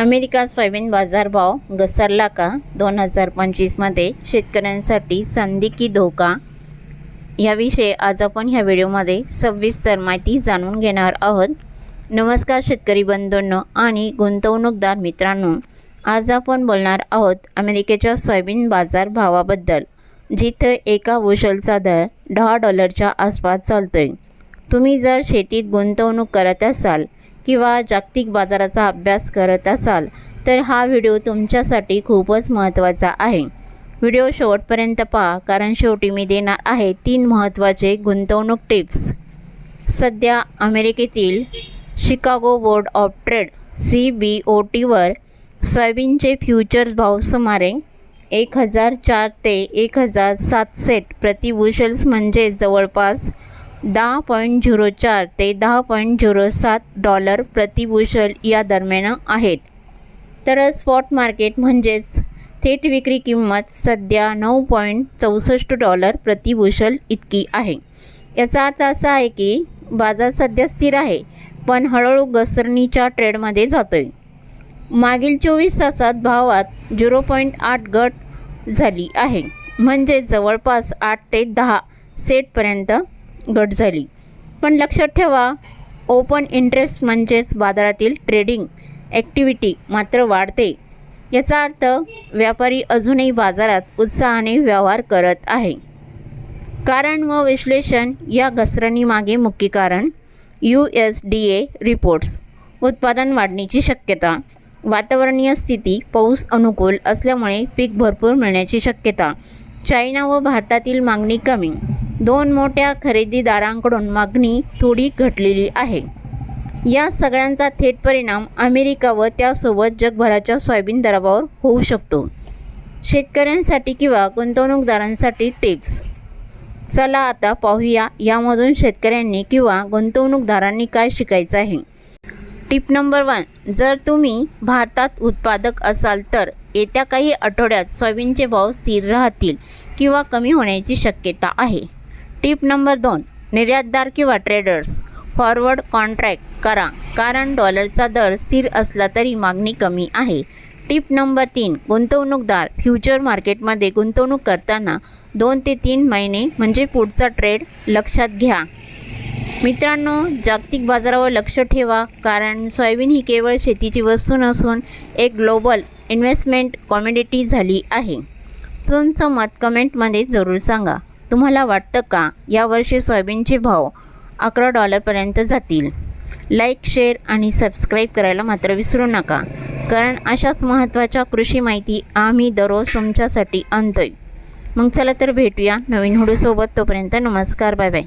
America soybean बाजारभाव घसरला का? दोन हजार पंचवीसमध्ये शेतकऱ्यांसाठी संधी की धोका? याविषयी आज आपण ह्या व्हिडिओमध्ये सविस्तर माहिती जाणून घेणार आहोत. नमस्कार शेतकरी बंधूंनो आणि गुंतवणूकदार मित्रांनो. आज आपण बोलणार आहोत अमेरिकेच्या सोयाबीन बाजार भावाबद्दल जिथं एका बुशलचा दर दहा डॉलरच्या आसपास चालतोय. तुम्ही जर शेतीत गुंतवणूक करत असाल किंवा जागतिक बाजाराचा अभ्यास करत असाल तर हा व्हिडिओ तुमच्यासाठी खूपच महत्त्वाचा आहे. व्हिडिओ शेवटपर्यंत पहा कारण शेवटी मी देणार आहे तीन महत्त्वाचे गुंतवणूक टिप्स. सध्या अमेरिकेतील Chicago board of trade C B O टीवर सोयाबीनचे फ्युचर्स भाव सुमारे एक हजार चार ते एक हजार सात सेट प्रतिबुशल्स म्हणजे जवळपास दहा पॉईंट झिरो चार ते दहा पॉईंट झिरो सात डॉलर प्रति या दरम्यान आहेत. तर स्पॉट मार्केट म्हणजेच थेट विक्री किंमत सध्या नऊ पॉईंट चौसष्ट डॉलर प्रति इतकी आहे. याचा अर्थ असा आहे की बाजार सध्या स्थिर आहे पण हळूहळू घसरणीच्या ट्रेडमध्ये जातोय. मागील चोवीस तासात भावात झिरो पॉईंट आठ घट झाली आहे म्हणजे जवळपास आठ ते दहा सेटपर्यंत घट झाली. पण लक्षात ठेवा ओपन इंटरेस्ट म्हणजेच बाजारातील ट्रेडिंग ॲक्टिव्हिटी मात्र वाढते. याचा अर्थ व्यापारी अजूनही बाजारात उत्साहाने व्यवहार करत आहे. कारण व विश्लेषण या घसरणीमागे मुख्य कारण U S D A reports उत्पादन वाढण्याची शक्यता. वातावरणीय स्थिती पाऊस अनुकूल असल्यामुळे पीक भरपूर मिळण्याची शक्यता. चायना व भारतातील मागणी कमी. दोन मोठ्या खरेदीदारांकडून मागणी थोडी घटलेली आहे. या सगळ्यांचा थेट परिणाम अमेरिका व त्यासोबत जगभराच्या सोयाबीन दरावर होऊ शकतो. शेतकऱ्यांसाठी किंवा गुंतवणूकदारांसाठी टिप्स. चला आता पाहूया यामधून शेतकऱ्यांनी किंवा गुंतवणूकदारांनी काय शिकायचं आहे. टिप नंबर वन जर तुम्ही भारतात उत्पादक असाल तर येत्या काही आठवड्यात सोयाबीनचे भाव स्थिर राहतील किंवा कमी होण्याची शक्यता आहे. टिप नंबर दोन निर्यातदार किंवा ट्रेडर्स फॉरवर्ड कॉन्ट्रॅक्ट करा. कारण डॉलरचा दर स्थिर असला तरी मागणी कमी आहे. टिप नंबर तीन गुंतवणूकदार फ्युचर मार्केटमध्ये गुंतवणूक करताना दोन ते तीन महिने म्हणजे पुढचा ट्रेड लक्षात घ्या. मित्रांनो जागतिक बाजारावर लक्ष ठेवा कारण सोयाबीन ही केवळ शेतीची वस्तू नसून एक ग्लोबल इन्व्हेस्टमेंट कॉमोडिटी झाली आहे. तुमचं मत कमेंटमध्ये जरूर सांगा. तुम्हाला वाटतं का यावर्षी सोयाबीनचे भाव अकरा डॉलरपर्यंत जातील? लाईक शेअर आणि सबस्क्राईब करायला मात्र विसरू नका. कारण अशाच महत्त्वाच्या कृषी माहिती आम्ही दररोज तुमच्यासाठी आणतोय. मग चला तर भेटूया नवीन हुडूसोबत तोपर्यंत नमस्कार बाय बाय